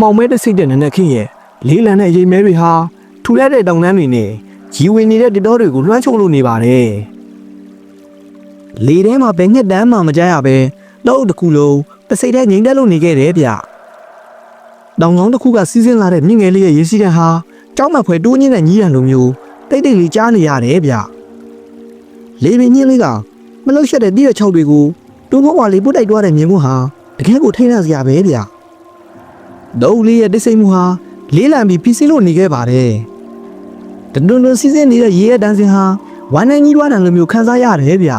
မောင်မဲတဲ့စိတ်တဲ့နနက်ခင်းရဲ့လေးလံတဲ့ရိမ်မဲတွေဟာထူလိုက်တဲ့တောင်တန်းတွေနဲ့ရီဝင်နေတဲ့တတော်တွေကိုလွှမ်းခြုံလို့နေပါတယ်လေထဲမှာဘယ်ငှက်တန်းမှမကြရပဲတော့တစ်ခုလုံးပစိတ်တဲ့ငိမ့်တက်လို့နေခဲ့တယ်ဗျတောင်ကောင်းတစ်ခုကစီးဆင်းလာတဲ့မြင့်ငယ်လေးရဲ့ရေစီးကန်ဟာကြောက်မခွဲတိုးညင်းတဲ့ညီးရံလိုမျိုးတိတ်တိတ်လေးကြားနေရတယ်ဗျလေပင်ညင်းလေးကမလှုပ်ရှက်တဲ့တိရချောက်တွေကို တွန်းခေါ်ဝါလေးပုတ်တိုက်သွားတဲ့မြင်မှုဟာတကယ်ကိုထိတ်လန့်စရာပဲဗျဒုံလေးရဲ့တိတ်ဆိတ်မှုဟာလေးလံပြီးပြီးစင်းလို့နေခဲ့ပါတယ်။တတွန်းတွန်းစီးစင်းနေတဲ့ရေရဲ့တန်းစင်ဟာဝမ်းနဲ့ကြီးတွားတယ်လို့မျိုးခန်းစားရတယ်ဗျ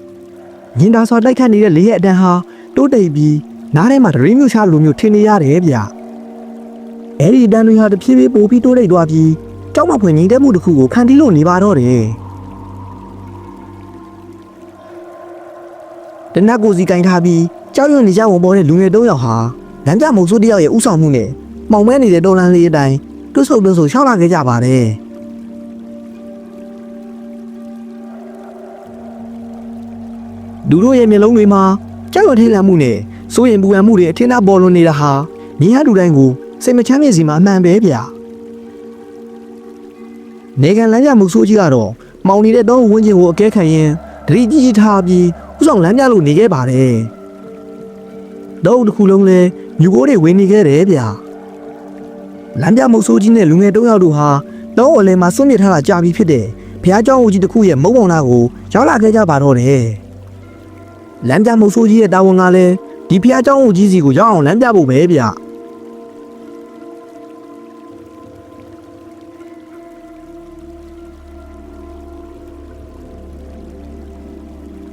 ။ညင်တာစွာတိုက်ခတ်နေတဲ့လေးရဲ့အတန်းဟာတိုးတိတ်ပြီးနားထဲမှာဒရင်းမျိုးချလိုမျိုးထင်နေရတယ်ဗျ။အဲ့ဒီအတန်းတွေဟာတဖြည်းဖြည်းပိုပြီးတိုးတိတ်သွားပြီးကြောက်မဖွင့်ငြိမ်သက်မှုတစ်ခုကိုခံတီးလို့နေပါတော့တယ်။ တနက်ကိုစီကင်ထားပြီးကြောက်ရွံ့နေကြဝင်ပေါ်တဲ့လူငယ်၃ယောက်ဟာလမ်းပြမုံစိုးတစ်ယောက်ရဲ့ဥဆောင်မှုနဲ့မှောင်မဲနေတဲ့တော်လန်လေးအတိုင်းတွတ်ဆုပ်တွတ်ဆုပ်ရှောက်လာခဲ့ကြပါတယ်ဒူတို့ရဲ့မျက်လုံးတွေမှာကြောက်ရွံ့ထိတ်လန့်မှုနဲ့စိုးရင်ပူပန်မှုတွေအထင်သာပေါ်လွန်နေတာဟာမြင်ရတူတိုင်းကိုစိတ်မချမ်းမြေ့စီမှာအမှန်ပဲဗျာနေကန်လမ်းပြမုံစိုးကြီးကတော့မောင်နေတဲ့တော့ဝင်းကျင်ကိုအကဲခံရင်တတိကြီးကြီးထားပြီး ဥဆောင်လမ်းပြလို့နေခဲ့ပါတယ်တော့တစ်ခုလုံးလဲမြူကိုတွေဝင်နေခဲ့တယ်ဗျာလမ်းပြမုတ်ဆိုးကြီးနဲ့လူငယ်တုံးယောက်တို့ဟာတော့အလဲမှာစွန့်မြစ်ထားတာကြာပြီဖြစ်တယ်ဘုရားကျောင်းဦးကြီးတစ်ခုရဲ့မုံပုံနာကိုရောက်လာခဲ့ကြပါတော့တယ်လမ်းပြမုတ်ဆိုးကြီးရဲ့တာဝန်ကလည်းဒီဘုရားကျောင်းဦးကြီးစီကိုရောက်အောင်လမ်းပြဖို့ပဲဗျာ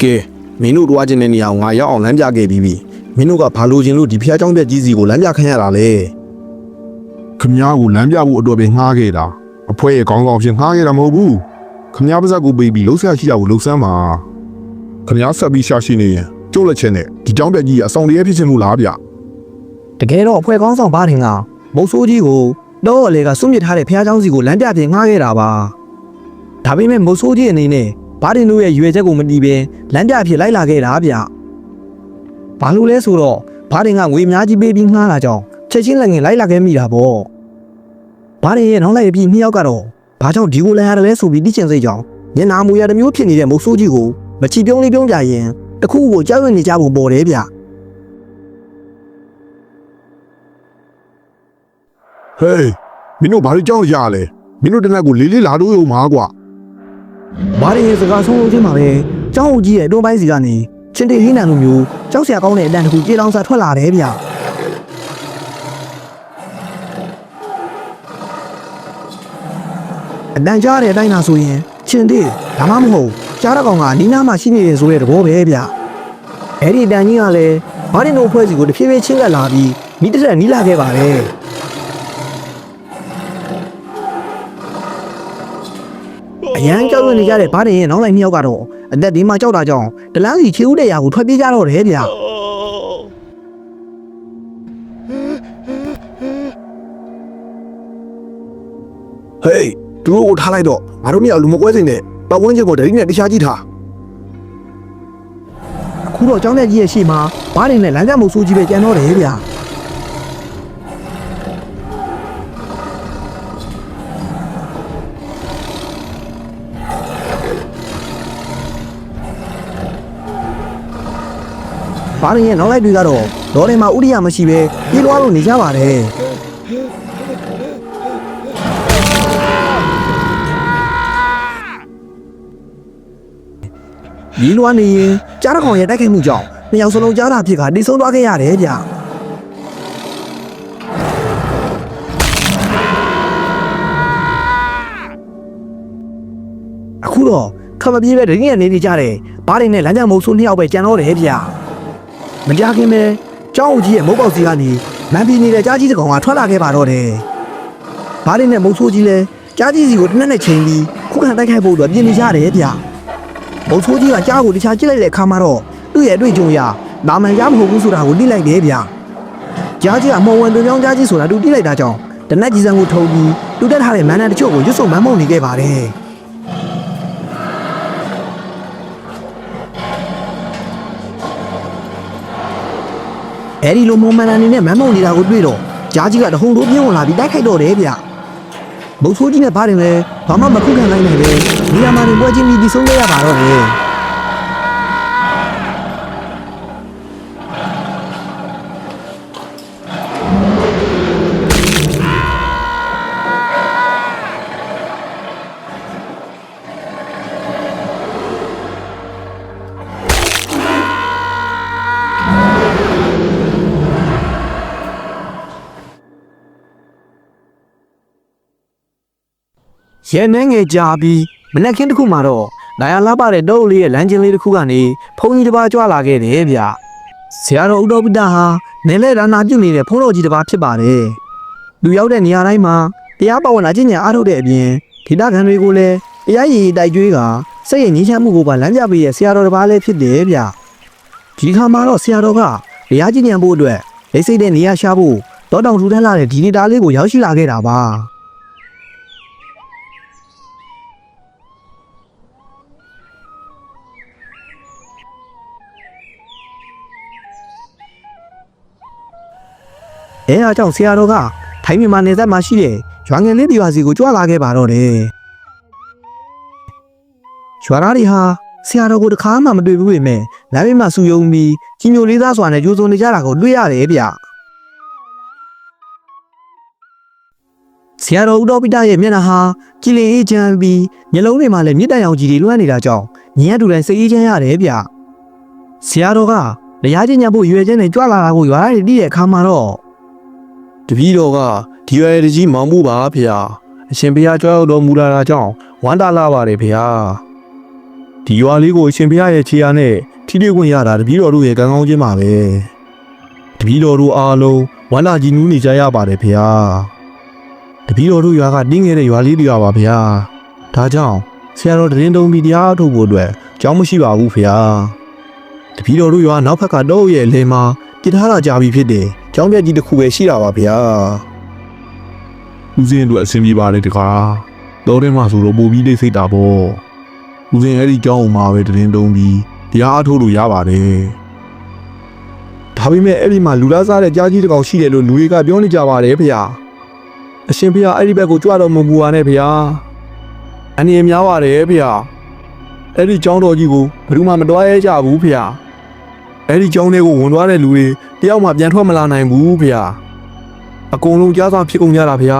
ကဲ မင်းတို့တွားခြင်းတဲ့နေရာကိုငါရောက်အောင်လမ်းပြခဲ့ပြီးပြီမင်းတို့ကဘာလို့ခြင်းလို့ဒီဖျားเจ้าပြက်ကြီးစီကိုလမ်းပြခံရတာလဲခမည်းကိုလမ်းပြဖို့အတွက်ပဲငှားခဲ့တာအဖွဲရဲ့ခေါင်းဆောင်ဖြစ်ငှားခဲ့တာမဟုတ်ဘူးခမည်းပါဇက်ကိုပေးပြီးလှုပ်ရှားရှိတာကိုလှုပ်ဆန်းပါခမည်းဆက်ပြီးရှာရှိနေရင်ကျုပ်လက်ချက်နဲ့ဒီเจ้าပြက်ကြီးကအဆောင်တရေဖြစ်ခြင်းမူလားဗျတကယ်တော့အဖွဲခေါင်းဆောင်ဘာထင်ကမုတ်ဆိုးကြီးကိုတော့အလေကစွန့်ပစ်ထားတဲ့ဖျားเจ้าစီကိုလမ်းပြပြင်ငှားခဲ့တာပါဒါပေမဲ့မုတ်ဆိုးကြီးအနေနဲ့ ဘာတင်တို့ရဲ့ရွေချက်ကိုမတီးဘဲလမ်းပြဖြစ်လိုက်လာခဲ့တာဗျဘာလို့လဲဆိုတော့ဘာတင်ကငွေအများကြီးပေးပြီးငှားလာကြောင်းချက်ချင်းလက်ငယ်လိုက်လာခဲ့မိတာပေါ့ဘာတင်ရဲ့နောက်လိုက်ပြီးနှစ်ယောက်ကတော့ဘာကြောင့်ဒီကိုလမ်းရတယ်လဲဆိုပြီးတိကျင်စိတ်ကြောင်းညနာမူရတစ်မျိုးဖြစ်နေတဲ့မုတ်ဆိုးကြီးကိုမချီပြုံးလေးပြုံးကြရင်တစ်ခုကိုကြောက်ရွံ့နေကြဖို့ပေါ်တယ်ဗျဟေးမင်းတို့ဘာလို့ကြောက်ကြရလဲမင်းတို့တနက်ကိုလေးလေးလာလို့ရုံမှာကွာ ဘာတွေရဲ့စကားဆုံးလုံးချင်းမှာပဲကျောင်းအုပ်ကြီးရဲ့အတွန်းပိုင်းစီကနေချင်းတေဟင်းနံလိုမျိုးကြောက်စရာကောင်းတဲ့အတန်တစ်ခုကြေလောင်စာထွက်လာတယ်ဗျအတန်ကြားတဲ့အတိုင်းသာဆိုရင်ချင်းတေဒါမှမဟုတ်ကြားတဲ့ကောင်ကနီးနားမှာရှိနေတယ်ဆိုတဲ့သဘောပဲဗျအဲ့ဒီအတန်ကြီးကလည်းဘာတွေတို့အဖွဲ့စီကိုတဖြည်းဖြည်းချင်းကပ်လာပြီးမိတစ်ဆက်နီးလာခဲ့ပါတယ် အရန်ကြောက်ရွံ့နေကြတဲ့ဘာတွေရဲ့နောက်လိုက်နှစ်ယောက်ကတော့အသက်ဒီမှာကြောက်တာကြောင့်တလန်းစီချေဦးတဲ့ရာကိုထွက်ပြေးကြတော့တယ်ဗျဟေးသူတို့ကိုထားလိုက်တော့ငါတို့မြောက်လူမကွဲစိမ့်နဲ့ပတ်ဝန်းကျင်ကိုတတိနဲ့တရားကြည့်ထားအခုတော့ကျောင်းတက်ကြီးရဲ့ရှေ့မှာဘားတွေနဲ့လမ်းကြမုံဆိုးကြီးပဲကျန်တော့တယ်ဗျာ ဘားတွေရဲ့နောက်လိုက်တွေကတော့ဒေါ်တွေမှာဥရိယမရှိပဲပြေးလွှားလို့နေကြပါတယ်ပြေးလွှားနေရင်ကြားတစ်ကောင်ရဲ့တိုက်ခိုက်မှုကြောင့်နှစ်ယောက်စလုံးကြားတာဖြစ်ကတိဆုံးသွားခဲ့ရတယ်ဗျာအခုတော့ခမပြေးပဲဒင်းရနေနေကြတယ်ဘားတွေနဲ့လမ်းကြမုံဆိုးနှစ်ယောက်ပဲကြံတော့တယ်ဗျာ မကြခင်ပဲကျောင်းအုပ်ကြီးရဲ့မုတ်ပေါက်စီကနေမန်ပီနေတဲ့ကြားကြီးတစ်ကောင်ကထွက်လာခဲ့ပါတော့တယ်ဘားတွေနဲ့မုံဆိုးကြီးလဲကြားကြီးစီကိုတစ်နက်နဲ့ချိန်ပြီးခုခံတိုက်ခိုက်ဖို့အတွက်ပြင်နေကြတယ်ဗျာဘုံဆိုးကြီးကကြားကိုတခြားကြည့်လိုက်တဲ့အခါမှာတော့သူ့ရဲ့အတွေ့အကြုံအရနာမန်ကြားမဟုတ်ဘူးဆိုတာကိုသိလိုက်တယ်ဗျာကြားကြီးကမော်ဝန်တွင်ပြောင်းကြားကြီးဆိုတာသူသိလိုက်တာကြောင့်တနက်ကြီးစံကိုထုံပြီးတူတက်ထားတဲ့မန်နန်တချို့ကိုရွတ်ဆုံမန်းမုံနေခဲ့ပါတယ် အဲဒီလိုမွန်မန်အနေနဲ့မမ်းမုံနေတာကိုတွေ့တော့ကြားကြီးကတဟုန်ထိုးပြင်းဝင်လာပြီးတိုက်ခိုက်တော့တယ်ဗျမုတ်ဆိုးကြီးနဲ့ဘာတင်လဲဘာမှမခုခံနိုင်နိုင်ပဲနေရာမှာနေပွဲချင်းပြီးဒီဆုံးခဲ့ရပါတော့တယ် ရဲနှဲငယ်ကြာပြီးမနက်ခင်းတစ်ခုမှာတော့နိုင်ရလာပါတဲ့တောအုပ်လေးရဲ့လမ်းချင်းလေးတစ်ခုကနေဖုန်းကြီးတစ်ပါးကြွလာခဲ့တယ်ဗျဆရာတော်ဥဒ္ဓပိတဟာနယ်လဲဒါနာပြုတ်နေတဲ့ဖုန်းတော်ကြီးတစ်ပါးဖြစ်ပါတယ်သူရောက်တဲ့နေရာတိုင်းမှာတရားပါဝင်လာခြင်းညာအားထုတ်တဲ့အပြင်ဒေတာခံတွေကိုလည်းတရားရည်ရည်တိုက်ကြွေးကစိတ်ရည်ငြိမ်းချမ်းမှုကိုပါလမ်းပြပေးတဲ့ဆရာတော်တစ်ပါးလည်းဖြစ်တယ်ဗျဒီခါမှာတော့ဆရာတော်ကတရားကျင့်ကြံဖို့အတွက်လက်စိတ်တဲ့နေရာရှာဖို့တောတောင်ထူထမ်းလာတဲ့ဒီနေတာလေးကိုရောက်ရှိလာခဲ့တာပါ အဲအားကြောင့်ဆရာတော်ကထိုင်းမြန်မာနယ်စပ်မှာရှိတဲ့ရွာငယ်လေးတစ်ရွာစီကိုကြွလာခဲ့ပါတော့တယ်။ရွာသားတွေဟာဆရာတော်ကိုတခါမှမတွေ့ဘူးပေမဲ့လမ်းဘေးမှာဆူယုံပြီးကြီးညိုလေးသားစွာနဲ့ကြိုးစုံနေကြတာကိုတွေ့ရတယ်ဗျ။ဆရာတော်ဦးတော်ပိတရဲ့မျက်နှာဟာကြည်လင်အေးချမ်းပြီးမျက်လုံးတွေမှာလည်းမြစ်တန်ရောင်ကြီးတွေလွှမ်းနေတာကြောင့်ညင်ရတူတိုင်းစိတ်အေးချမ်းရတယ်ဗျ။ဆရာတော်ကတရားကျင့်ကြံဖို့ရွယ်ချက်နဲ့ကြွလာတာကိုရွာသားတွေသိတဲ့အခါမှာတော့ တပည့်တော်ကဒီရွယ်တကြီးမောင်မှုပါဖေဟာအရှင်ဘုရားကြွရောက်တော်မူလာတာကြောင့်ဝမ်းသာလာပါတယ်ဖေဟာဒီရွာလေးကိုအရှင်ဘုရားရဲ့ခြေရာနဲ့ထိတွေ့ခွင့်ရတာတပည့်တော်တို့ရဲ့ကံကောင်းခြင်းပါပဲတပည့်တော်တို့အားလုံးဝမ်းသာကြည်နူးနေကြရပါတယ်ဖေဟာတပည့်တော်တို့ရွာကတင်းငယ်တဲ့ရွာလေးတွေပါဖေဟာဒါကြောင့်ဆရာတော်တရင်တုံးပြီးတရားအထုတ်ဖို့အတွက်ကြောင်းမရှိပါဘူးဖေဟာတပည့်တော်တို့ရွာနောက်ဘက်ကတော့ရဲ့အလယ်မှာ တည်ထားတာကြာပြီဖြစ်တယ်ကျောင်းပြက်ကြီးတစ်ခုပဲရှိတာပါဗျာဦးစင်းတို့အဆင်ပြေပါလေတကားတော်တယ်မှာဆိုတော့ပို့ပြီးလိတ်စိတ်တာပေါ့ဦးစင်းအဲ့ဒီကြောင်းအောင်မှာပဲတရင်တုံးပြီးတရားအထုတ်လို့ရပါတယ်ဒါပေမဲ့အဲ့ဒီမှာလူလားစားတဲ့ကြားကြီးတစ်ကောင်ရှိတယ်လို့လူတွေကပြောနေကြပါတယ်ဗျာအရှင်ဖေဟာအဲ့ဒီဘက်ကိုကြွတော့မမူပါနဲ့ဗျာအနေရများပါတယ်ဗျာအဲ့ဒီကျောင်းတော်ကြီးကိုဘယ်သူမှမတွားရဲကြဘူးဗျာ အဲ့ဒီကျောင်းလေးကိုဝင်သွားတဲ့လူတွေတယောက်မှပြန်ထွက်မလာနိုင်ဘူးဗျာအကုန်လုံးကြားစားဖြစ်ကုန်ကြတာဗျာ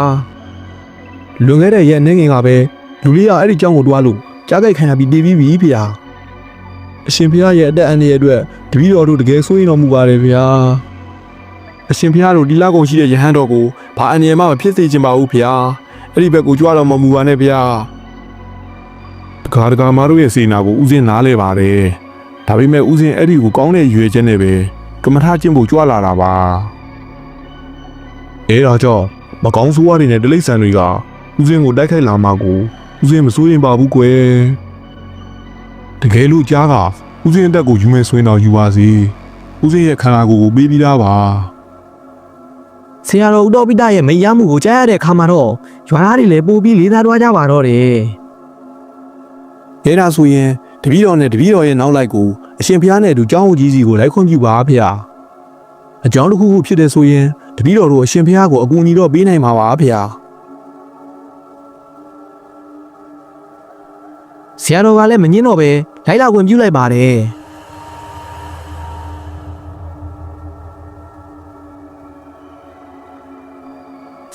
လွန်ခဲ့တဲ့ရက်နေငင်ကပဲလူလေးကအဲ့ဒီကျောင်းကိုတွားလို့ကြားကြိုက်ခံရပြီးတည်ပြီးပြီဗျာအရှင်ဘုရားရဲ့အသက်အန္တရာယ်အတွက်တပည့်တော်တို့တကယ်ဆိုရင်တော်မူပါတယ်ဗျာအရှင်ဘုရားတို့ဒီလောက်ကုန်ရှိတဲ့ယဟန်တော်ကိုဘာအန္တရာယ်မှမဖြစ်စေချင်ပါဘူးဗျာအဲ့ဒီဘက်ကိုကြွတော်မမူပါနဲ့ဗျာတကားတကားမတို့ရဲ့စေနာကိုဦးစင်းနားလဲပါတယ် ဒါပေမဲ့ဦးစင်းအဲ့ဒီကိုကောင်းတဲ့ရွယ်ချက်နဲ့ပဲကမ္မထကျင့်ဖို့ကြွလာတာပါအဲဒါကြောင့်မကောင်းဆိုးဝါးတွေနဲ့တိလိษံတွေကဦးစင်းကိုတိုက်ခိုက်လာမှာကိုဦးစင်းမစိုးရင်ပါဘူးကွယ်တကယ်လို့ကြားကဦးစင်းအတက်ကိုယူမဲ့ဆွင်းတော့ယူပါစေဦးစင်းရဲ့ခန္ဓာကိုယ်ကိုပေးပြီးသားပါဆရာတော်ဥတော်ပိတရဲ့မိတ်ရမှုကိုကြားရတဲ့အခါမှာတော့ရွာသားတွေလည်းပို့ပြီးလေးစားတွားကြပါတော့တယ်ရဲဒါဆိုရင် တပည့်တော်နဲ့တပည့်တော်ရဲ့နောက်လိုက်ကိုအရှင်ဘုရားနဲ့အတူကျောင်းဦးကြီးစီကိုလိုက်ခွင့်ပြုပါဗျာအကြောင်းတစ်ခုခုဖြစ်တယ်ဆိုရင်တပည့်တော်တို့အရှင်ဘုရားကိုအကူအညီတော့ပေးနိုင်မှာပါဗျာဆရာတော်ကလည်းမငင်းတော့ပဲလိုက်လာဝင်ပြုလိုက်ပါတယ်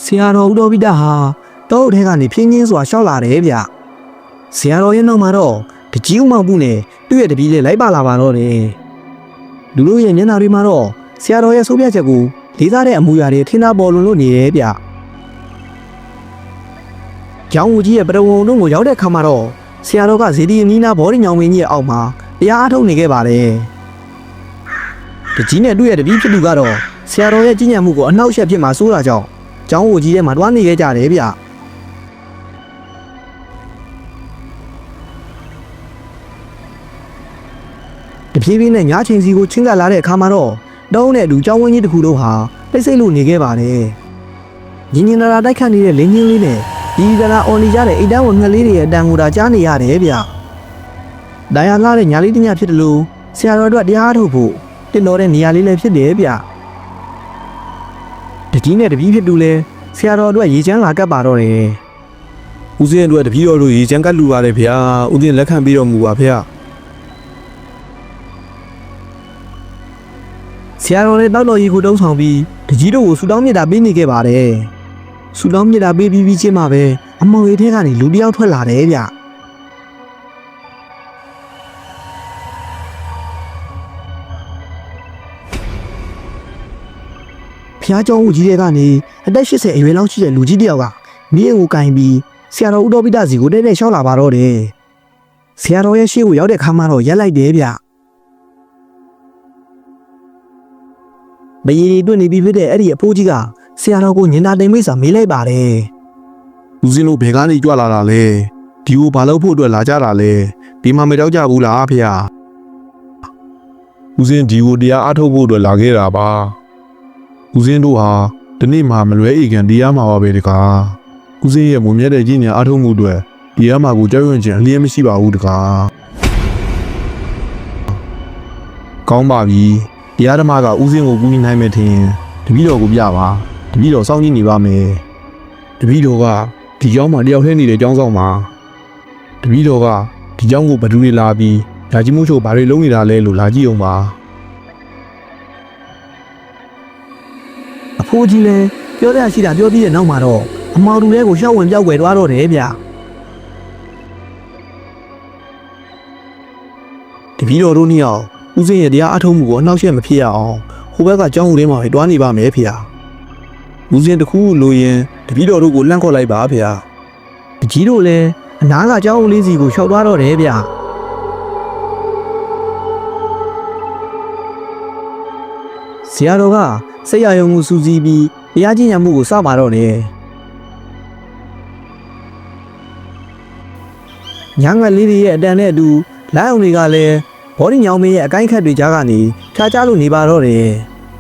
ဆရာတော်ဥတော်ပိတဟာတောအုပ်ထဲကနေဖြင်းချင်းစွာရှောက်လာတယ်ဗျဆရာတော်ရဲ့နောက်မှာတော့ တကြီးဥမောင်မှုနဲ့သူ့ရဲ့တပည့်လေးလိုက်ပါလာပါတော့တယ်လူတို့ရဲ့မျက်နှာတွေမှာတော့ဆရာတော်ရဲ့ဆိုးပြချက်ကိုလေးစားတဲ့အမူအရာတွေထင်သာပေါ်လွင်လို့နေတယ်ဗျကျောင်းဦးကြီးရဲ့ပရဝုံတို့ကိုရောက်တဲ့ခါမှာတော့ဆရာတော်ကဇေဒီအနီးနာဘော်ဒီညောင်မင်းကြီးရဲ့အောက်မှာတရားအားထုတ်နေခဲ့ပါတယ်။တကြီးနဲ့တွေ့ရတဲ့တပည့်ဖြစ်သူကတော့ဆရာတော်ရဲ့ကြီးညံမှုကိုအနှောက်အယှက်ဖြစ်မှာစိုးတာကြောင့်ကျောင်းဝကြီးထဲမှာတွားနေခဲ့ကြတယ်ဗျ။ တပြေးပြေးနဲ့ညချင်းစီကိုချင်းကပ်လာတဲ့အခါမှာတော့တောင်းနဲ့အတူကျောင်းဝင်းကြီးတစ်ခုလုံးဟာတိတ်ဆိတ်လို့နေခဲ့ပါတယ်။ညင်ညင်လာလာတိုက်ခတ်နေတဲ့လင်းချင်းလေးနဲ့ဒီကလာအော်နေကြတဲ့အိတ်တန်းဝင်ငှက်လေးတွေရဲ့အတန်ကိုဒါကြားနေရတယ်ဗျ။ဒိုင်ယာလာတဲ့ညာလေးတညဖြစ်တယ်လို့ဆရာတော်အတွက်တရားထုတ်ဖို့တင်တော်တဲ့နေရာလေးလည်းဖြစ်တယ်ဗျတကြီးနဲ့တပီးဖြစ်သူလဲဆရာတော်အတွက်ရေချမ်းလာကပ်ပါတော့တယ်ဦးစင်းတို့ကတပည့်တော်တို့ရေချမ်းကတ်လူပါတယ်ဗျာဦးစင်းလက်ခံပြီးတော်မူပါဗျာ ရာတော်နဲ့တောက်တော်ရီကိုတုံးဆောင်ပြီးတကြီးတို့ကိုဆူတောင်းမြစ်တာပေးနေခဲ့ပါတယ်။ဆူတောင်းမြစ်တာပေးပြီးပြီးချင်းမှာပဲအမော်ရီထဲကနေလူတယောက်ထွက်လာတယ်ဗျ။ဖျားကျောင်းဦးကြီးတဲ့ကနေအသက်80အရွယ်လောက်ရှိတဲ့လူကြီးတယောက်ကမိရင်ကိုကင်ပြီးဆရာတော်ဦးတော်ပိတစီကိုတဲ့တဲ့လျှောက်လာပါတော့တယ်။ဆရာတော်ရဲ့ရှေ့ကိုရောက်တဲ့ခါမှတော့ရက်လိုက်တယ်ဗျ။ မရီရီတွန့်နေပြီဖြစ်တဲ့အဲ့ဒီအဖိုးကြီးကဆရာတော်ကိုညင်တာတိမ်မိတ်စာမေးလိုက်ပါတယ်ဦးစင်းတို့ဘယ်ကနေကြွလာတာလဲဒီကိုဘာလို့ဖို့အတွက်လာကြတာလဲဒီမှာမတောက်ကြဘူးလားဖေဟာဦးစင်းဒီကိုတရားအားထုတ်ဖို့အတွက်လာခဲ့တာပါဦးစင်းတို့ဟာဒီနေ့မှမလွဲဧကန်တရားမှာပါပဲတကားဦးစင်းရဲ့မုံမြတ်တဲ့ကြီးညာအားထုတ်မှုအတွက်တရားမှာကိုကြောက်ရွံ့ခြင်းအလျက်မရှိပါဘူးတကားကောင်းပါပြီ တရားဓမ္မကဥစဉ်ကိုကူညီနိုင်မယ်ထင်ရင်တပည့်တော်ကိုပြပါတပည့်တော်စောင့်ကြည့်နေပါမယ်တပည့်တော်ကဒီကျောင်းမှာတယောက်ထဲနေတဲ့ကျောင်းဆောင်မှာတပည့်တော်ကဒီကျောင်းကိုဘသူတွေလာပြီးဓာကြီးမိုးချိုဘာတွေလုံးနေတာလဲလို့လာကြည့်အောင်ပါအဖိုးကြီးလည်းပြောရရှိတာပြောပြီးတဲ့နောက်မှာတော့အမောင်သူလေးကိုရှောက်ဝင်ပြောက်ွယ်သွားတော့တယ်ဗျတပည့်တော်တို့နှစ်ယောက် ဦးစင်းရဲ့တရားအထုတ်မှုကိုအနှောက်အယှက်မဖြစ်ရအောင်ဟိုဘက်ကကြောင်းဦးထဲမှာပဲတွားနေပါမယ်ဖေ။ဦးစင်းတစ်ခုလိုရင်တပည့်တော်တို့ကိုလန့်ခေါ်လိုက်ပါဖေ။တကြီးတို့လည်းအနားကကြောင်းဦးလေးစီကိုရှောက်သွားတော့တယ်ဗျ။ဆရာတော်ကစိတ်ရယုံမှုစူးစီးပြီးတရားကျင့်ကြံမှုကိုစပါတော့တယ်။ညငယ်လေးတွေရဲ့အတန်နဲ့အတူလိုင်းအောင်တွေကလည်း ဘောဒီညောင်မင်းရဲ့အကိုင်းခတ်တွေကြားကနေခြားကြလို့နေပါတော့တယ်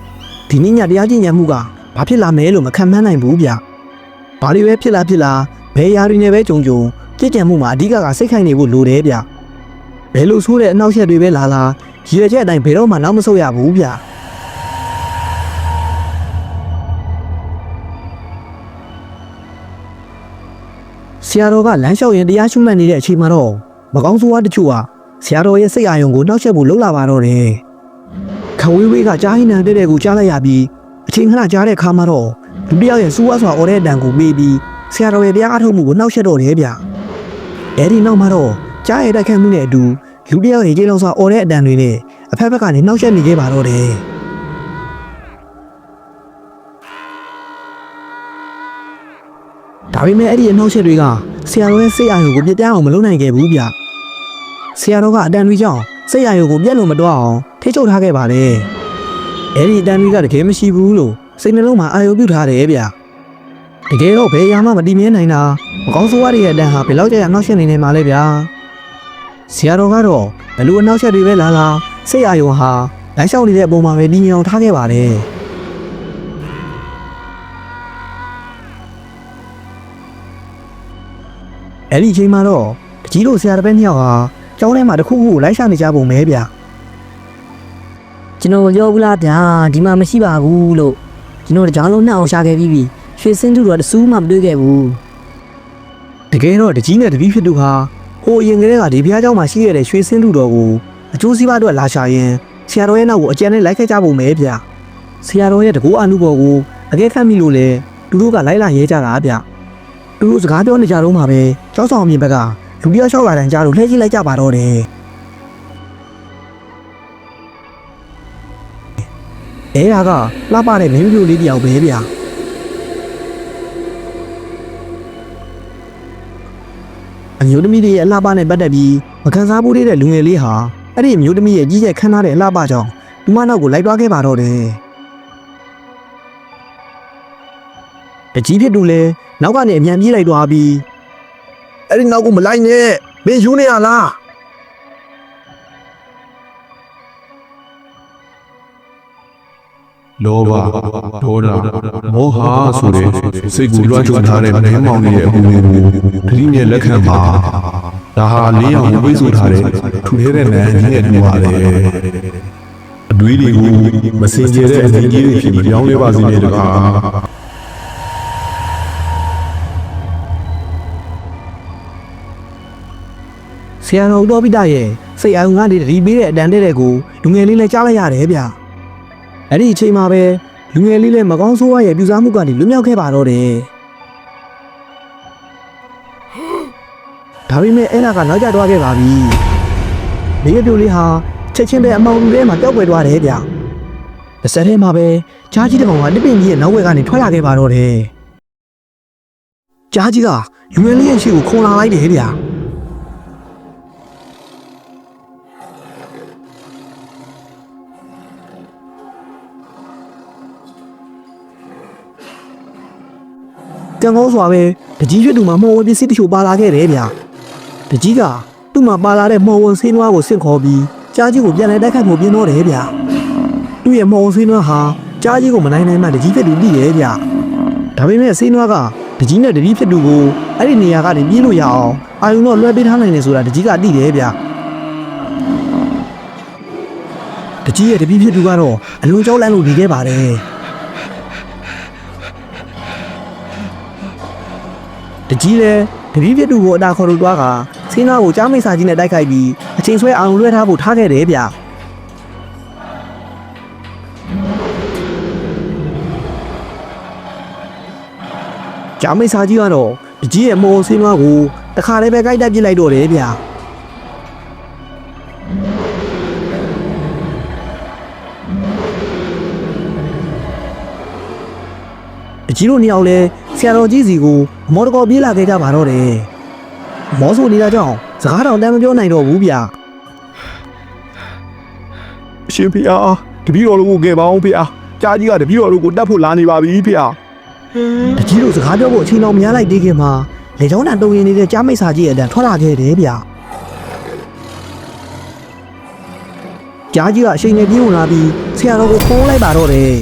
။ဒီနေ့ညတရားကျင့်ကြံမှုကဘာဖြစ်လာမဲလို့မခံမှန်းနိုင်ဘူးဗျ။ဘာတွေပဲဖြစ်လာဖြစ်လာဘယ်ရာတွေနဲ့ပဲကြုံကြုံကြင့်ကြံမှုမှာအဓိကကစိတ်ခိုင်နေဖို့လိုတယ်ဗျ။ဘယ်လိုဆိုးတဲ့အနောက်ရှက်တွေပဲလာလာရည်ရွယ်ချက်အတိုင်းဘယ်တော့မှနောက်မဆုတ်ရဘူးဗျ။ဆရာတော်ကလမ်းလျှောက်ရင်တရားရှုမှတ်နေတဲ့အချိန်မှာတော့မကောင်းဆိုးဝါးတချို့က ဆရာတော်ရဲ့စိတ်အာရုံကိုနှောက်ယှက်ဖို့လှုပ်လာပါတော့တယ်။ခဝေးဝေးကကြားဟင်းနံတဲ့တဲ့ကိုကြားလိုက်ရပြီးအချိန်ခဏကြားတဲ့အခါမှာတော့လူတစ်ယောက်ရဲ့စူးဝါးစွာအော်တဲ့အတန်ကိုမေးပြီးဆရာတော်ရဲ့တရားအထုတ်မှုကိုနှောက်ယှက်တော့တယ်ဗျ။အဲဒီနောက်မှာတော့ကြားရတဲ့ခန့်မှုနဲ့အတူလူတစ်ယောက်ရဲ့ကြေးလုံးစွာအော်တဲ့အတန်တွေနဲ့အဖက်ဖက်ကနေနှောက်ယှက်နေခဲ့ပါတော့တယ်။ဒါပေမဲ့အဲ့ဒီအနှောက်အယှက်တွေကဆရာတော်ရဲ့စိတ်အာရုံကိုပြတ်တန်းအောင်မလုပ်နိုင်ခဲ့ဘူးဗျ ဆရာတော်ကအတန်တွေကြောင့်စိတ်အာရုံကိုပြတ်လို့မတော့အောင်ထိချုပ်ထားခဲ့ပါတယ်အဲ့ဒီအတန်တွေကတကယ်မရှိဘူးလို့စိတ်နှလုံးမှာအာရုံပြုထားတယ်ဗျတကယ်တော့ဘယ်အရာမှမတည်မြဲနိုင်တာမကောင်းဆိုးဝါးတွေရဲ့အတန်ဟာဘယ်လောက်ကြာအနှောက်အယှက်နေနေမှာလဲဗျာဆရာတော်ကတော့ဘယ်လိုအနှောက်အယှက်တွေပဲလာလာစိတ်အာရုံဟာလမ်းလျှောက်နေတဲ့အပေါ်မှာပဲတည်ငြိမ်အောင်ထားခဲ့ပါတယ်အဲ့ဒီအချိန်မှာတော့တကြီးတို့ဆရာတစ်ပည့်နှစ်ယောက်ဟာ ကျောင်းထဲမှာတစ်ခုခုကိုလိုက်ရှာနေကြပုံပဲဗျကျွန်တော်မပြောဘူးလားဗျာဒီမှာမရှိပါဘူးလို့ကျွန်တော်ကြောင်းလုံးနှောက်အောင်ရှာခဲ့ပြီးပြီရွှေစင်းတူတော့တစူးမှမတွေ့ခဲ့ဘူးတကယ်တော့တကြီးနဲ့တပည့်ဖြစ်သူဟာဟိုအရင်ကတည်းကဒီဘုရားကျောင်းမှာရှိခဲ့တဲ့ရွှေစင်းလူတော်ကိုအကျိုးစီးပွားအတွက်လာရှာရင်ဆရာတော်ရဲ့နောက်ကိုအကျဉ်းနဲ့လိုက်ခဲ့ကြပုံပဲဗျဆရာတော်ရဲ့တကူအမှုပေါ်ကိုအကဲခတ်မိလို့လေသူတို့ကလိုက်လာရဲကြတာဗျသူတို့စကားပြောနေကြတော့မှပဲကျောင်းဆောင်အမြင်ဘက်က လူတစ်ယောက်လျှောက်လာတိုင်းကြားလို့လှည့်ကြည့်လိုက်ကြပါတော့တယ်အဲဒါကလှပတဲ့မင်းမျိုးလေးတစ်ယောက်ပဲဗျအမျိုးသမီးတွေရဲ့အလှပနဲ့ပတ်သက်ပြီးမကန်စားဘူးသေးတဲ့လူငယ်လေးဟာအဲ့ဒီအမျိုးသမီးရဲ့ကြီးကျယ်ခမ်းနားတဲ့အလှပကြောင့်ဒီမနောက်ကိုလိုက်သွားခဲ့ပါတော့တယ်။တကြီးဖြစ်သူလဲနောက်ကနေအမြန်ပြေးလိုက်သွားပြီး အဲ့ဒီနောက်ကိုမလိုက်နဲ့မင်းယူနေရလားလောဘဒေါသမောဟဆိုတဲ့စိတ်ကိုလွှမ်းခြုံထားတဲ့မင်းမောင်ရဲ့အပူတွေကိုတတိမြဲလက်ခံပါဒါဟာလေးအောင်ဝိဆိုထားတဲ့ထူထဲတဲ့နန်းကြီးရဲ့တူပါလေအဒွေးတွေကိုမစင်ကြဲတဲ့အသင်ကြီးတွေဖြစ်မပြောင်းလဲပါစေနဲ့တကား ဆရာတော်တော်ပိတရဲ့စိတ်အောင်ကနေတတိပေးတဲ့အတန်တဲ့တဲ့ကိုလူငယ်လေးလည်းကြားလိုက်ရတယ်ဗျအဲ့ဒီအချိန်မှာပဲလူငယ်လေးလည်းမကောင်းဆိုးဝါးရဲ့ပြူစားမှုကနေလွတ်မြောက်ခဲ့ပါတော့တယ်ဒါပေမဲ့အဲ့နာကနောက်ကျသွားခဲ့ပါပြီမိရပြိုလေးဟာချက်ချင်းပဲအမောင်လူထဲမှာတောက်ွယ်သွားတယ်ဗျတစ်ဆက်တည်းမှာပဲကြားကြီးတစ်ကောင်ကတစ်ပင်ကြီးရဲ့နောက်ဝက်ကနေထွက်လာခဲ့ပါတော့တယ်ကြားကြီးကလူငယ်လေးရဲ့ရှေ့ကိုခုံလာလိုက်တယ်ဗျ ကံကောင်းစွာပဲတကြီးရွတ်သူမှာမော်ဝင်ပစ္စည်းတချို့ပါလာခဲ့တယ်ဗျာတကြီးကသူ့မှာပါလာတဲ့မော်ဝင်ဆေးနွားကိုဆင့်ခေါ်ပြီးကြားကြီးကိုပြန်လဲတိုက်ခိုက်မှုပြင်းတော့တယ်ဗျာသူ့ရဲ့မော်ဝင်ဆေးနွားဟာကြားကြီးကိုမနိုင်နိုင်မှတကြီးဖြစ်သူသိတယ်ဗျာဒါပေမဲ့ဆေးနွားကတကြီးနဲ့တကြီးဖြစ်သူကိုအဲ့ဒီနေရာကနေပြေးလို့ရအောင်အာယုံတော့လွှဲပေးထားနိုင်တယ်ဆိုတာတကြီးကသိတယ်ဗျာတကြီးရဲ့တကြီးဖြစ်သူကတော့အလုံးကြောက်လန့်လို့နေခဲ့ပါတယ် တကြီးလဲတပီးပြတူကိုအတာခေါ်လို့တွားကဆင်းနာကိုကြားမိတ်စာကြီးနဲ့တိုက်ခိုက်ပြီးအချိန်ဆွဲအောင်လွှဲထားဖို့ထားခဲ့တယ်ဗျကြားမိတ်စာကြီးကတော့တကြီးရဲ့မော်ဆင်းနာကိုတခါတည်းပဲကြိုက်တက်ပြစ်လိုက်တော့တယ်ဗျ အကြီးတို့နှစ်ယောက်လဲဆရာတော်ကြီးစီကိုမော်တကောပြေးလာခဲ့ကြပါတော့တယ်မောဆိုနေတာကြောင့်စကားတော်တမ်းမပြောနိုင်တော့ဘူးဗျအရှင်ဖေဟာတပည့်တော်တို့ကိုကယ်ပါအောင်ဖေဟာကြားကြီးကတပည့်တော်တို့ကိုတတ်ဖို့လာနေပါပြီဖေဟာတကြီးတို့စကားပြောဖို့အချိန်တော်များလိုက်သေးခင်မှာလေချောင်းတန်တုံရင်နေတဲ့ကြားမိတ်စာကြီးရဲ့အတန်ထွက်လာခဲ့တယ်ဗျကြားကြီးကအချိန်နဲ့ပြေးဝင်လာပြီးဆရာတော်ကိုဖုံးလိုက်ပါတော့တယ်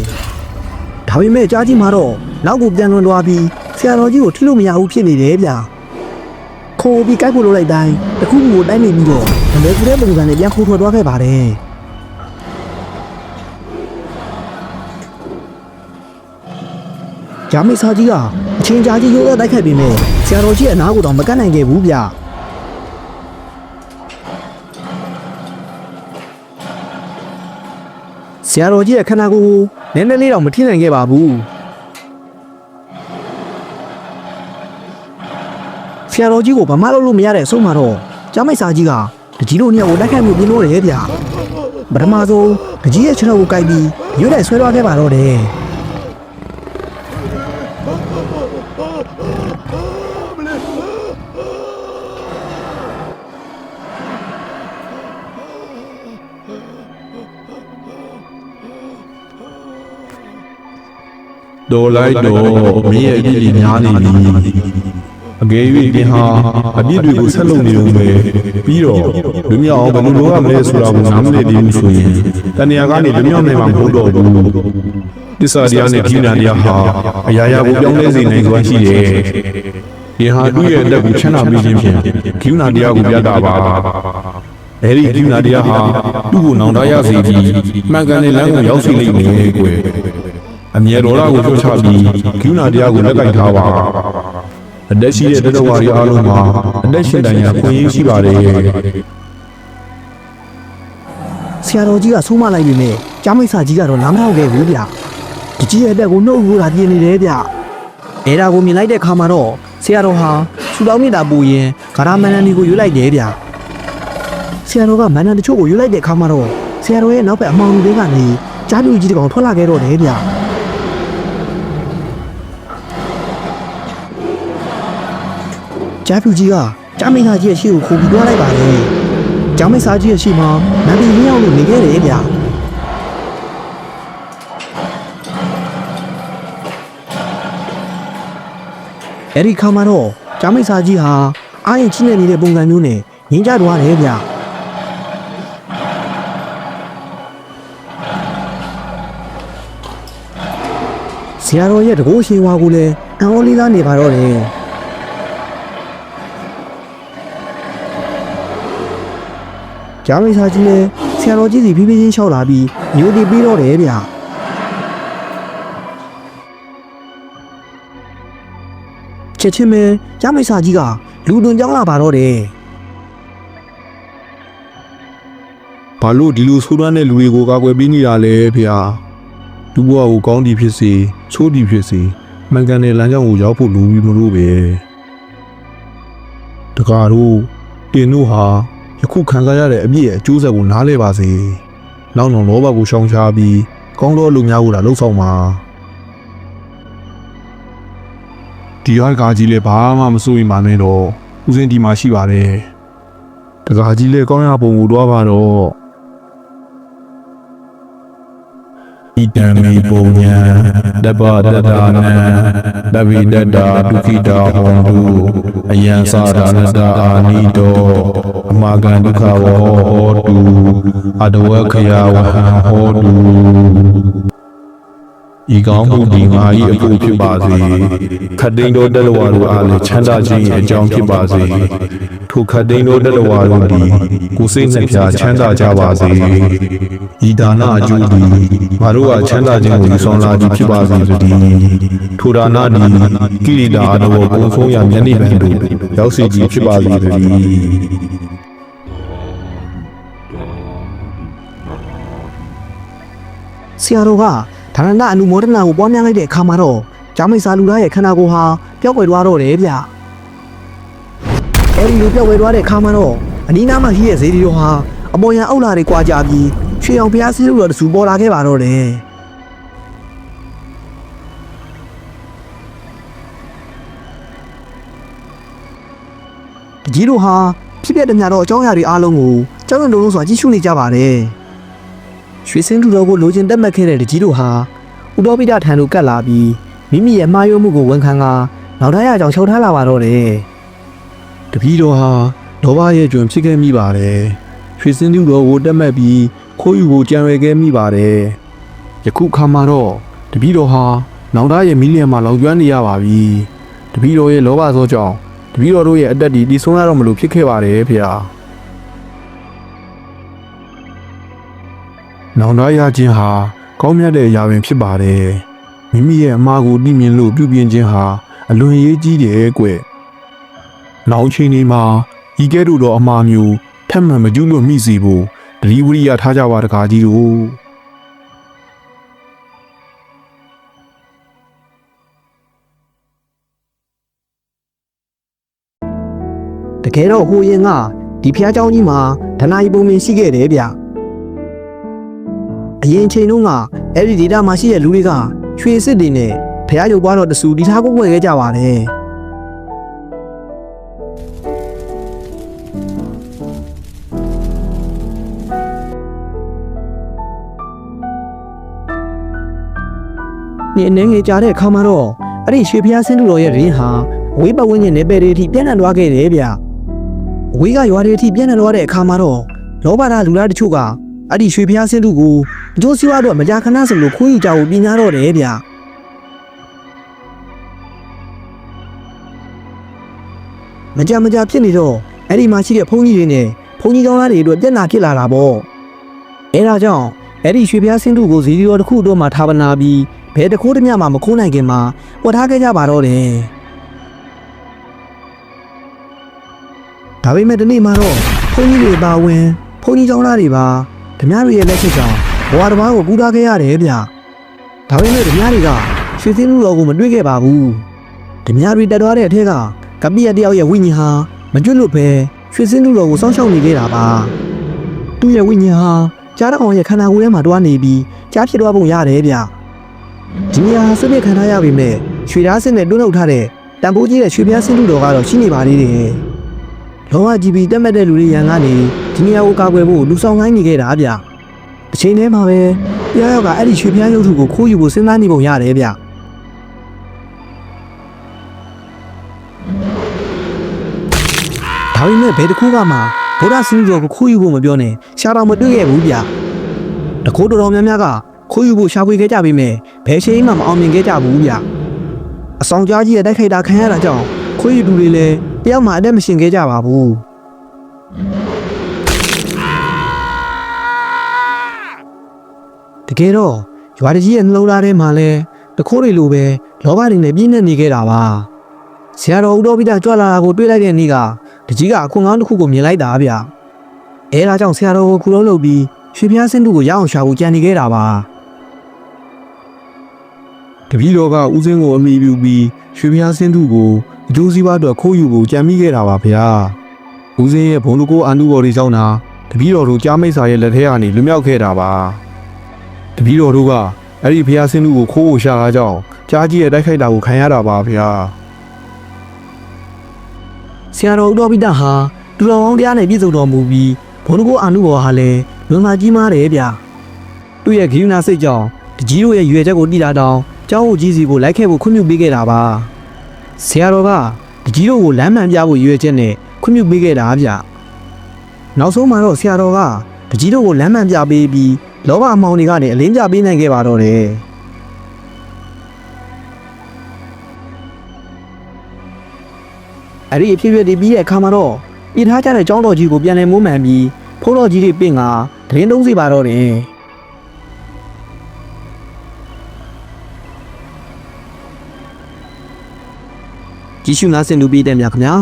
ဒါပေမဲ့ကြားကြီးမှာတော့နောက်ကိုပြန်လွန်သွားပြီးဆရာတော်ကြီးကိုထိလို့မရဘူးဖြစ်နေတယ်ဗျခိုးပြီးကြိုက်ဖို့လုပ်လိုက်တိုင်းတခုခုကိုတိုင်းနေပြီးတော့အမေကလေးပုံစံနဲ့ပြန်ခိုးထွက်သွားခဲ့ပါတယ်ဂျာမိတ်စာကြီးကအချင်းကြားကြီးရိုးသားတိုက်ခတ်ပြီးမြဲဆရာတော်ကြီးအနားကိုတော့မကတ်နိုင်ခဲ့ဘူးဗျဆရာတော်ကြီးရဲ့ခန္ဓာကိုယ်ကို နည်းနည်းလေးတော့မထိနိုင်ခဲ့ပါဘူးဆရာတော်ကြီးကိုဘာမှလုပ်လို့မရတဲ့အဆုံးမှာတော့ကြားမိတ်စာကြီးကတကြီးတို့နှစ်ယောက်ကိုတိုက်ခိုက်မှုပြင်းလို့တယ်ဗျပထမဆုံးတကြီးရဲ့ခြေထောက်ကိုကိုက်ပြီးရွတ်လိုက်ဆွဲသွားခဲ့ပါတော့တယ် တော်လိုက်တော့မင်းရဲ့အပြစ်တွေများနေပြီအကယ်၍ပြင်ဟာအပြစ်တွေကိုဆက်လုပ်နေုံပဲပြီးတော့လူမြောက်အောင်ဘယ်လိုလုပ်ရမလဲဆိုတာကိုနားမလည်သေးဘူးဆိုရင်တဏှာကနေလူမြောက်နိုင်မှာမဟုတ်တော့ဘူးတစ္ဆာတရားနဲ့ကြီးနာတရားဟာအရာရာကိုပြောင်းလဲစေနိုင်စွမ်းရှိတယ်ဒီဟာသူ့ရဲ့အသက်ကိုချမ်းသာပေးခြင်းဖြင့်ကိနာတရားကိုပြတာပါအဲဒီကိနာတရားဟာသူ့ကိုနောင်တရစေပြီးမှန်ကန်တဲ့လမ်းကိုရောက်စေလိမ့်မယ်ကွယ် အမြဲတော်လာကိုပြောချပြီးကျူးနာတရားကိုလက်ကင်ထားပါအသက်ရှိတဲ့တတဝါရီအားလုံးမှာအသက်ရှင်တိုင်းရခွင့်ရရှိပါတယ်ဆရာတော်ကြီးကဆိုးမလိုက်ပြီနဲ့ကြားမိတ်စာကြီးကတော့နားမထောင်ခဲ့ဘူးဗျတကြီးရဲ့အတက်ကိုနှုတ်လို့တာပြင်းနေတယ်ဗျအဲဒါကိုမြင်လိုက်တဲ့ခါမှာတော့ဆရာတော်ဟာစူတောင်းနေတာပူရင်ဂါရမန်နန်ဒီကိုရွေးလိုက်တယ်ဗျဆရာတော်ကမန်နန်တချို့ကိုရွေးလိုက်တဲ့ခါမှာတော့ဆရာတော်ရဲ့နောက်ဘက်အမောင်လူတွေကနေကြားပြူကြီးတစ်ကောင်ထွက်လာခဲ့တော့တယ်ဗျ ကြားပြူကြီးကကြားမိတ်စာကြီးရဲ့ရှေ့ကိုခုန်ပြီးသွားလိုက်ပါတယ်ကျောင်းမိတ်စာကြီးရဲ့ရှိမှာနန္ဒီလင်းအောင်လို့နေခဲ့တယ်ဗျာအဲ့ဒီခါမှာတော့ကျောင်းမိတ်စာကြီးဟာအာရင်ချင်းနေနေတဲ့ပုံစံမျိုးနဲ့ငင်းကြသွားတယ်ဗျာဆရာတော်ရဲ့တကိုးရှင်ဝါကိုလည်းအံ့ဩလေးသားနေပါတော့တယ် ဂျာမိတ်စာကြီးလည်းဆရာတော်ကြီးစီဖြည်းဖြည်းချင်းလျှောက်လာပြီးမျိုးတည်ပြီးတော့တယ်ဗျချက်ချင်းပဲရမိတ်စာကြီးကလူတွင်ကြောင်းလာပါတော့တယ်ဘာလို့ဒီလိုဆိုးသွမ်းတဲ့လူတွေကိုကာကွယ်ပေးနေတာလဲဖေဟာလူဘဝကိုကောင်းသည်ဖြစ်စေဆိုးသည်ဖြစ်စေမှန်ကန်တဲ့လမ်းကြောင်းကိုရောက်ဖို့လူပြီးမလို့ပဲတကားတို့တင်တို့ဟာ ယခုခံစားရတဲ့အပြည့်ရဲ့အကျိုးဆက်ကိုနားလဲပါစေနောက်တော့လောဘကိုရှောင်ရှားပြီးကောင်းသောလူများကိုလာလှုပ်ဆောင်ပါဒီဟာကားကြီးလည်းဘာမှမစိုးရင်မနဲ့တော့ဦးစင်းဒီမှာရှိပါတယ်တကားကြီးလည်းကောင်းရပုံကိုတွားပါတော့ ဣတံမိပုံညာတပ္ပတတနာတဗိတတဒုက္ခိတာဟောတုအယံသာရဏတအာနိတောအမဂံဒုက္ခဝဟောတုအတဝခယဝဟံဟောတု ဤကောင်းမှုဒီငါ၏အဖို့ဖြစ်ပါစေခတ်တိန်တော်တလဝါတို့အားလည်းချမ်းသာခြင်း၏အကြောင်းဖြစ်ပါစေထိုခတ်တိန်တော်တလဝါတို့သည်ကိုယ်စိတ်နှပြချမ်းသာကြပါစေဤဒါနအကျိုးသည်ငါတို့ကချမ်းသာခြင်းကိုယူဆောင်လာခြင်းဖြစ်ပါစေတည်းထိုဒါနသည်ကိရိတာအတော်ကုံဆုံးရာမျက်နှိပံတို့ရောက်စေခြင်းဖြစ်ပါစေတည်းဆရာတော်က ဒါရဏအနုမောဒနာကိုပွားများလိုက်တဲ့အခါမှာတော့ဂျာမိတ်စာလူသားရဲ့ခန္ဓာကိုယ်ဟာပျောက်ကွယ်သွားတော့တယ်ဗျအဲဒီလိုပျောက်ကွယ်သွားတဲ့အခါမှာတော့အနီးနားမှာရှိတဲ့ဇေဒီတော်ဟာအပေါ်ယံအုပ်လာတွေကြွားကြပြီးရွှေအောင်ဘုရားဆင်းလို့တော်တဆူပေါ်လာခဲ့ပါတော့တယ်တကြီးတို့ဟာဖြစ်ပျက်တဲ့ညတော့အကြောင်းအရာတွေအားလုံးကိုကြောက်ရွံ့လုံးလုံးစွာကြည့်ရှုနေကြပါတယ် ရွှေစင်းထူတော်ကိုလိုချင်တက်မှတ်ခဲ့တဲ့တကြီးတို့ဟာဥတော်ပိဒထံသို့ကပ်လာပြီးမိမိရဲ့မှားယွင်းမှုကိုဝန်ခံကာနောက်ထပ်ရအောင်ချုပ်ထားလာပါတော့တယ်တပီတော်ဟာလောဘရဲ့ကျွံဖြစ်ခဲ့မိပါတယ်ရွှေစင်းသူတော်ကိုတက်မှတ်ပြီးခိုးယူဖို့ကြံရွယ်ခဲ့မိပါတယ်ယခုခါမှာတော့တပီတော်ဟာနောင်တရဲ့မီလီယံမှာလောက်ကျွမ်းနေရပါပြီတပီတော်ရဲ့လောဘသောကြောင့်တပီတော်တို့ရဲ့အသက်ဒီတည်ဆုံးရတော့မလို့ဖြစ်ခဲ့ပါတယ်ဖေဟာ နောင်တရခြင်းဟာကောင်းမြတ်တဲ့အရာပင်ဖြစ်ပါတယ်မိမိရဲ့အမှားကိုသိမြင်လို့ပြုပြင်ခြင်းဟာအလွန်အရေးကြီးတယ်ကွ။ နောက်ချိန်ဒီမှာဤကဲ့သို့သောအမှားမျိုးထပ်မံမကျူးလွန်မိစေဖို့ဒလီဝရိယထားကြပါတကားကြီးတို့ တကယ်တော့ဟိုရင်ကဒီဖျားเจ้าကြီးမှာဒနာယီပုံမြင်ရှိခဲ့တယ်ဗျ အရင်ချိန်တုန်းကအဲ့ဒီဒေတာမှာရှိတဲ့လူတွေကရွှေစစ်တွေနဲ့ဖျားရုပ်ပွားတော့တဆူဒီထားကိုဝယ်ခဲ့ကြပါတယ်ဒီအနေငယ်ကြတဲ့အခါမှာတော့အဲ့ဒီရွှေဖျားဆင်းသူတော်ရဲ့ရင်းဟာဝေးပတ်ဝန်းကျင်နယ်ပယ်တွေအထိပြန့်နှံ့သွားခဲ့တယ်ဗျဝေးကရွာတွေအထိပြန့်နှံ့သွားတဲ့အခါမှာတော့လောဘသားလူသားတချို့ကအဲ့ဒီရွှေဖျားဆင်းသူကို အကျိုးစီးပွားတော့မကြာခဏဆိုလို့ခွင့်ယူကြဖို့ပြင်ညာတော့တယ်ဗျမကြမကြဖြစ်နေတော့အဲ့ဒီမှာရှိတဲ့ဘုန်းကြီးတွေနဲ့ဘုန်းကြီးကျောင်းသားတွေအတွက်ပြဿနာဖြစ်လာတာပေါ့အဲဒါကြောင့်အဲ့ဒီရွှေဖျားဆင်းသူကိုဇီဒီတော်တစ်ခုတော့မှထားပနာပြီးဘယ်တစ်ခိုးတစ်မျှမှမခိုးနိုင်ခင်မှာဝတ်ထားခဲ့ကြပါတော့တယ်ဒါပေမဲ့ဒီနေ့မှာတော့ဘုန်းကြီးတွေပါဝင်ဘုန်းကြီးကျောင်းသားတွေပါဓမြတွေရဲ့လက်ချက်ကြောင့် ဘဝတစ်ပါးကိုပူထားခဲ့ရတယ်ဗျဒါပေမဲ့ဓမြတွေကရွှေစင်းလူတော်ကိုမတွေ့ခဲ့ပါဘူးဓမြတွေတက်သွားတဲ့အထက်ကကပိယတယောက်ရဲ့ဝိညာဉ်ဟာမကျွတ်လို့ပဲရွှေစင်းလူတော်ကိုစောင့်ရှောက်နေခဲ့တာပါသူ့ရဲ့ဝိညာဉ်ဟာကြားတော်ရဲ့ခန္ဓာကိုယ်ထဲမှာတွားနေပြီးကြားဖြစ်သွားပုံရတယ်ဗျဒီနေရာဆွေးနွေးခံထားရပေမဲ့ရွှေသားစင်းနဲ့တွန်းထုတ်ထားတဲ့တန်ဖိုးကြီးတဲ့ရွှေပြားစင်းလူတော်ကတော့ရှိနေပါသေးတယ်လောကကြီးပြီးတက်မဲ့တဲ့လူတွေရန်ကနေဒီနေရာကိုကာကွယ်ဖို့လူဆောင်ခိုင်းနေခဲ့တာဗျ။ အချိန်တည်းမှာပဲပြားရောက်ကအဲ့ဒီရွှေပြားရုပ်ထုကိုခိုးယူဖို့စဉ်းစားနေပုံရတယ်ဗျ။ဒါပေမဲ့ဘယ်တစ်ခုကမှဗုဒ္ဓဆင်းရဲကိုခိုးယူဖို့မပြောနဲ့ရှားတော်မတွေ့ခဲ့ဘူးဗျ။တကိုးတော်တော်များများကခိုးယူဖို့ရှာဖွေခဲ့ကြပေမဲ့ဘယ်ချိန်မှမအောင်မြင်ခဲ့ကြဘူးဗျ။အဆောင်ကြားကြီးရဲ့တိုက်ခိုက်တာခံရတာကြောင့်ခွေးယူသူတွေလည်းတယောက်မှအသက်မရှင်ခဲ့ကြပါဘူး တကယ်တော့ရွာတကြီးရဲ့နှလုံးသားထဲမှာလဲတခိုးတွေလိုပဲလောဘတွေနဲ့ပြည့်နေနေခဲ့တာပါဆရာတော်ဦးတော်ပိတာကြွလာတာကိုတွေ့လိုက်တဲ့နေ့ကတကြီးကအခွင့်ကောင်းတစ်ခုကိုမြင်လိုက်တာဗျအဲဒါကြောင့်ဆရာတော်ကိုခုလုံးလုပ်ပြီးရွှေပြားစင်းတူကိုရအောင်ရှာဖို့ကြံနေခဲ့တာပါတပည့်တော်ကဦးစင်းကိုအမိပြုပြီးရွှေဘုရားဆင်းသူကိုအကျိုးစီးပွားအတွက်ခိုးယူဖို့ကြံမိခဲ့တာပါဗျာဦးစင်းရဲ့ဘုံလူကိုအန်တူဘော်တွေကြောင့်တာတပည့်တော်တို့ကြားမိတ်စာရဲ့လက်ထဲကနေလွတ်မြောက်ခဲ့တာပါ တပည့်တော်တို့ကအဲ့ဒီဘုရားဆင်းသူကိုခိုးဖို့ရှာတာကြောင့်ကြားကြီးရဲ့တိုက်ခိုက်တာကိုခံရတာပါဗျာဆရာတော်ဦးတော်ပိတာဟာတူတော်ကောင်းတရားနဲ့ပြည့်စုံတော်မူပြီးဘုန်းတော်ကိုအာနုဘော်ဟာလည်းလွန်သာကြီးမားတယ်ဗျသူ့ရဲ့ဂိယူနာစိတ်ကြောင့်တကြီးတို့ရဲ့ရွယ်ချက်ကိုတိတာတောင်ကျောင်းဦးကြီးစီကိုလိုက်ခဲ့ဖို့ခွင့်ပြုပေးခဲ့တာပါဆရာတော်ကတကြီးတို့ကိုလမ်းမှန်ပြဖို့ရွယ်ချက်နဲ့ခွင့်ပြုပေးခဲ့တာဗျနောက်ဆုံးမှာတော့ဆရာတော်ကတကြီးတို့ကိုလမ်းမှန်ပြပေးပြီး လောဘအမှောင်တွေကနေအလင်းပြပေးနိုင်ခဲ့ပါတော့တယ်အဲ့ဒီအဖြစ်အပျက်တွေပြီးတဲ့အခါမှာတော့ပြထားကြတဲ့ကျောင်းတော်ကြီးကိုပြန်လည်မိုးမှန်ပြီးဖုန်းတော်ကြီးတွေပင့်ကဒရင်တုံးစီပါတော့တယ်ကြည့်ရှုနားဆင်လူပေးတဲ့မြတ်ခင်ဗျာ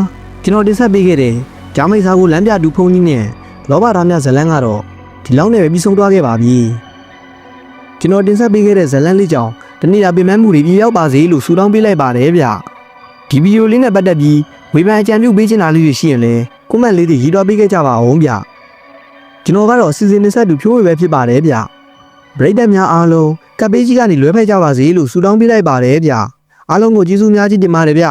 ကျွန်တော်တင်ဆက်ပေးခဲ့တဲ့ဂျာမိတ်စာကိုလမ်းပြတူဖုန်းကြီးနဲ့လောဘသားများဇလန်းကတော့ ဒီလောက်နဲ့ပဲပြီးဆုံးသွားခဲ့ပါပြီကျွန်တော်တင်ဆက်ပေးခဲ့တဲ့ဇလန်းလေးကြောင့်တနေ့တာပြင်ပန်းမှုတွေပြည့်ရောက်ပါစေလို့ဆုတောင်းပေးလိုက်ပါတယ်ဗျဒီဗီဒီယိုလေးနဲ့ပတ်သက်ပြီးဝေဖန်အကြံပြုပေးချင်တာလေးတွေရှိရင်လည်းကွန်မန့်လေးတွေရေးတော့ပေးခဲ့ကြပါအောင်ဗျကျွန်တော်ကတော့အစီအစဉ်တင်ဆက်တူဖြိုးဝေပဲဖြစ်ပါတယ်ဗျပရိသတ်များအားလုံးကပ်ပေးကြီးကနေလွဲဖက်ကြပါစေလို့ဆုတောင်းပေးလိုက်ပါတယ်ဗျအားလုံးကိုကျေးဇူးများကြီးတင်ပါတယ်ဗျ